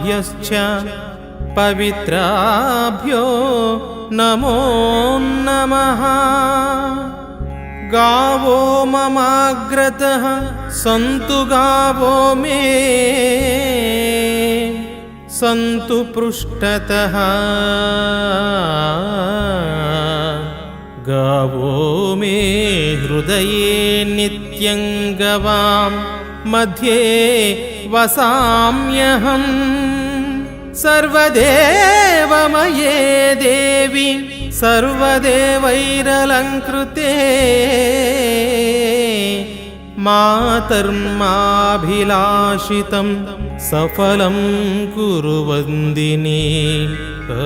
सर्वेभ्यश्च पवित्राभ्यो नमो नमः। गावो ममाग्रतः सन्तु गावो मे। सन्तु पृष्ठतः। गावो मे हृदये नित्यं गवां मध्ये वसाम्यहम् सर्वदेवमये देवि सर्वदेवैरलङ्कृते मातर्माभिलाषितं सफलं कुरु वन्दिनी आ